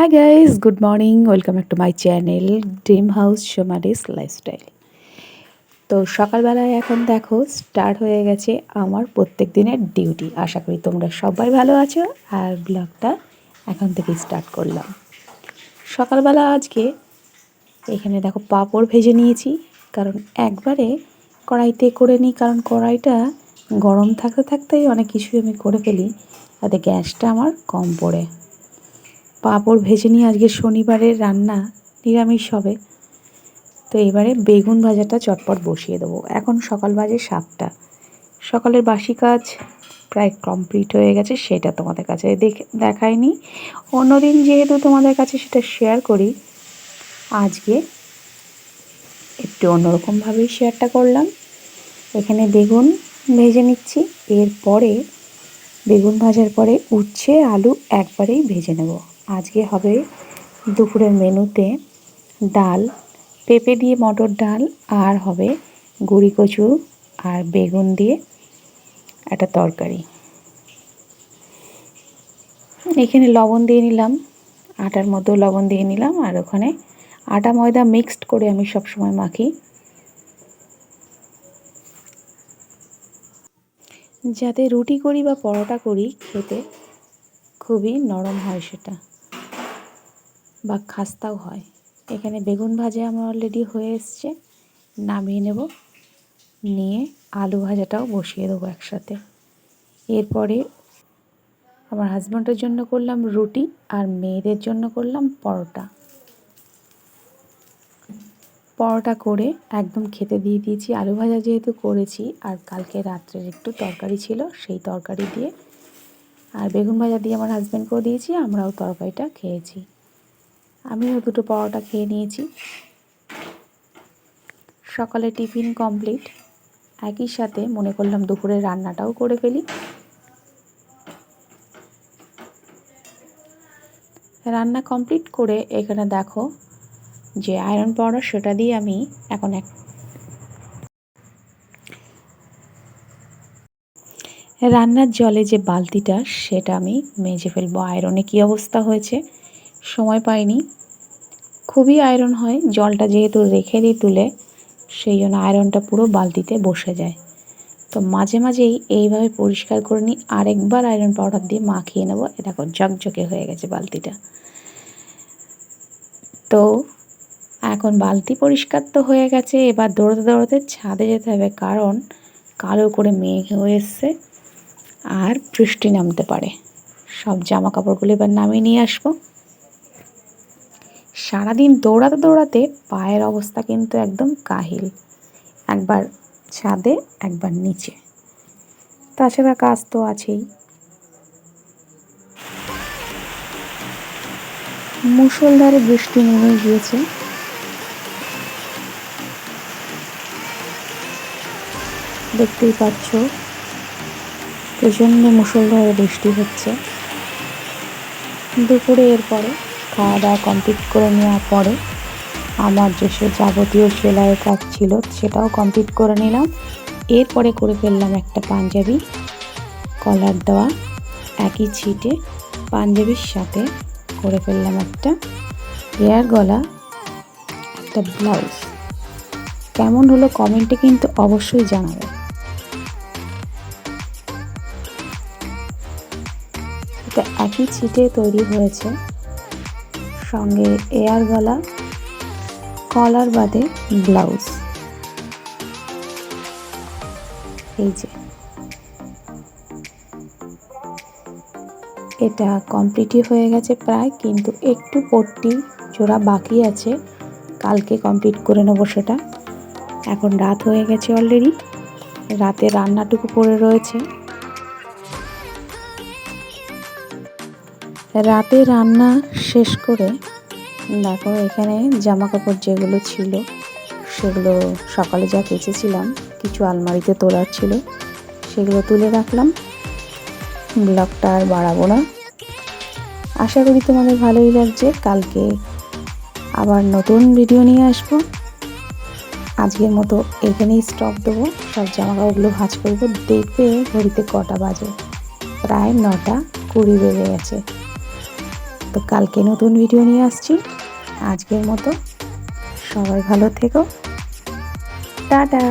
Hi guys good morning welcome back to my channel dream house Somaris lifestyle তো সকালবেলায় এখন দেখো start হয়ে গেছে আমার প্রত্যেক দিনের ডিউটি আশা করি তোমরা সবাই ভালো আছো আর ব্লগটা এখন থেকে স্টার্ট করলাম। সকালবেলা আজকে এখানে দেখো পাঁপড় ভেজে নিয়েছি, কারণ একবারে কড়াইতে করে নিই, কারণ কড়াইটা গরম থাকতে থাকতেই অনেক কিছুই আমি করে ফেলি, তাতে গ্যাসটা আমার কম পড়ে। পাঁপড় ভেজে নিয়ে আজকে শনিবারের রান্না, নিরামিষ হবে। তো এবারে বেগুন ভাজাটা চটপট বসিয়ে দেবো। এখন সকাল বাজে সাতটা। সকালের বাসি কাজ প্রায় কমপ্লিট হয়ে গেছে, সেটা তোমাদের কাছে দেখে দেখায়নি অন্যদিন যেহেতু তোমাদের কাছে সেটা শেয়ার করি, আজকে একটু অন্যরকমভাবেই শেয়ারটা করলাম। এখানে বেগুন ভেজে নিচ্ছি, এরপরে বেগুন ভাজার পরে উচ্ছে, আলু একবারেই ভেজে নেব। আজকে হবে দুপুরের মেনুতে ডাল, পেঁপে দিয়ে মটর ডাল, আর হবে গুড়ি কচু আর বেগুন দিয়ে একটা তরকারি। এখানে লবণ দিয়ে নিলাম, আটার মধ্যেও লবণ দিয়ে নিলাম, আর ওখানে আটা ময়দা মিক্সড করে আমি সবসময় মাখি। যাতে রুটি করি বা পরোটা করি, খেতে খুবই নরম হয় সেটা। বা খাস্তাও হয়। এখানে বেগুন ভাজা আমার অলরেডি হয়ে এসছে। নামিয়ে নেব। নিয়ে আলু ভাজাটাও বসিয়ে দেবো একসাথে। এরপরে আমার হাজব্যান্ডের জন্য করলাম রুটি আর মেয়েদের জন্য করলাম পরোটা। পরোটা করে একদম খেতে দিয়ে দিয়েছি। আলু ভাজা যেহেতু করেছি আর কালকে রাত্রের একটু তরকারি ছিল, সেই তরকারি দিয়ে আর বেগুন ভাজা দিয়ে আমার হাজব্যান্ডকেও দিয়েছি, আমরাও তরকারিটা খেয়েছি। আমিও দুটো পরোটা খেয়ে নিয়েছি। সকালে টিফিন কমপ্লিট একই সাথে মনে করলাম দুপুরে রান্নাটাও করে ফেলি। রান্না কমপ্লিট করে এখানে দেখো যে আয়রন পাউডার সেটা দিয়ে আমি এখন এক রান্নার জলে যে বালতিটা সেটা আমি মেজে ফেলব। আয়রনে কী অবস্থা হয়েছে? সময় পাইনি। খুবই আয়রন হয়, জলটা যেহেতু রেখে দিই তুলে, সেই জন্য আয়রনটা পুরো বালতিতে বসে যায়। তো মাঝে মাঝেই এইভাবে পরিষ্কার করে নিই আরেকবার আয়রন পাউডার দিয়ে মাখিয়ে নেব। দেখো ঝকঝকে হয়ে গেছে বালতিটা। তো এখন বালতি পরিষ্কার তো হয়ে গেছে, এবার দৌড়তে দৌড়তে ছাদে যেতে হবে কারণ কালো করে মেঘ হয়ে এসছে আর বৃষ্টি নামতে পারে। সব জামা কাপড়গুলো এবার নামিয়ে নিয়ে আসব। সারাদিন দৌড়াতে দৌড়াতে পায়ের অবস্থা কিন্তু একদম কাহিল। একবার ছাদে, একবার নিচে। তাছাড়া কাজ তো আছেই। মুসলধারে বৃষ্টি নেমে গিয়েছে। দেখতেই পাচ্ছ, প্রচণ্ড মুসলধারে বৃষ্টি হচ্ছে। দুপুরে এরপরে খাওয়া দাওয়া কমপ্লিট করে নেওয়ার পরে আমার যেসব যাবতীয় সেলাইয়ের কাজ ছিল সেটাও কমপ্লিট করে নিলাম। এরপরে করে ফেললাম একটা পাঞ্জাবি কলার দেওয়া। একই ছিটে পাঞ্জাবির সাথে করে ফেললাম একটা হেয়ার গলা, একটা ব্লাউজ কেমন হলো কমেন্টে কিন্তু অবশ্যই জানাবে। এটা একই ছিটে তৈরি হয়েছে। সঙ্গে এয়ার গলা, কলার বাদে ব্লাউজ। এই যে। এটা কমপ্লিটই হয়ে গেছে প্রায়, কিন্তু একটু পট্টি জোড়া বাকি আছে। কালকে কমপ্লিট করে নেব সেটা। এখন রাত হয়ে গেছে অলরেডি রাতে রান্নাটুকু পড়ে রয়েছে। রাতে রান্না শেষ করে, দেখো এখানে জামা কাপড় যেগুলো ছিল, সেগুলো সকালে যা কেচেছিলাম, কিছু আলমারিতে তোলার ছিল, সেগুলো তুলে রাখলাম। ব্লগটা আর বাড়াবো না। আশা করি তোমাদের ভালোই লাগছে। কালকে আবার নতুন ভিডিও নিয়ে আসব। আজকের মতো এখানেই স্টপ দেবো। সব জামা কাপড়গুলো ভাজ করব। দেখবে ঘড়িতে কটা বাজে। প্রায় নটা কুড়ি বেজে গেছে। তো কালকে নতুন ভিডিও নিয়ে আসছি। আজকের মতো সবাই ভালো থেকো। টাটা।